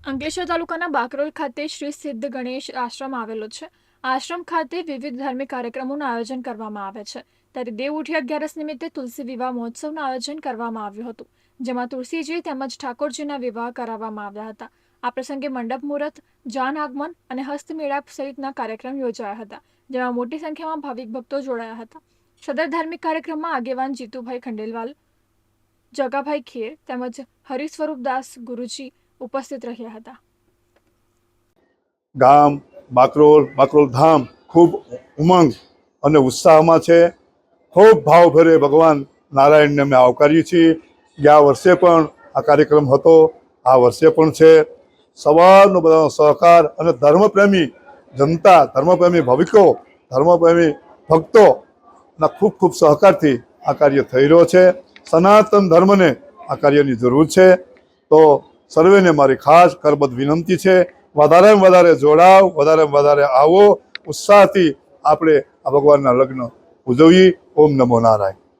અંકલેશ્વર તાલુકાના બાકરોલ ખાતે શ્રી સિદ્ધ ગણેશ આશ્રમ આવેલો છે. આશ્રમ ખાતે વિવિધ ધાર્મિક કાર્યક્રમોનું આયોજન કરવામાં આવે છે. ત્યારે દેવ ઉઠી અગિયારસ નિમિત્તે તુલસી વિવાહ મહોત્સવનું આયોજન કરવામાં આવ્યું હતું. જેમાં તુલસીજી તેમજ ઠાકોરજીના વિવાહ કરાવવામાં આવ્યા હતા. આ પ્રસંગે મંડપ મુહૂર્ત, જાન આગમન અને હસ્તમેળાપ સહિતના કાર્યક્રમ યોજાયા હતા, જેમાં મોટી સંખ્યામાં ભાવિક ભક્તો જોડાયા હતા. સદર ધાર્મિક કાર્યક્રમમાં આગેવાન જીતુભાઈ ખંડેલવાલ, જગાભાઈ ખેર તેમજ હરિસ્વરૂપદાસ ગુરુજી ઉપસ્થિત રહ્યા હતા. ગામ, બાકરોલ બાકરોલ ધામ ખૂબ ઉમંગ અને ઉત્સાહમાં છે. ખૂબ ભાવભરે ભગવાન નારાયણને અમે આવકારીએ છીએ. ગયા વર્ષે પણ આ કાર્યક્રમ હતો. આ વર્ષે પણ છે. સવારનો બધાનો સહકાર અને ધર્મપ્રેમી જનતા, ધર્મપ્રેમી ભવિકો ધર્મપ્રેમી ભક્તોના ખૂબ ખૂબ સહકારથી આ કાર્ય થઈ રહ્યો છે. સનાતન ધર્મને આ કાર્યની જરૂર છે. તો સર્વેને મારી ખાસ કરબદ્ધ વિનંતી છે. વધારેમાં વધારે જોડાવ, વધારેમાં વધારે આવો. ઉત્સાહથી આપણે આ ભગવાનના લગ્ન ઉજવીએ. ઓમ નમો નારાયણ.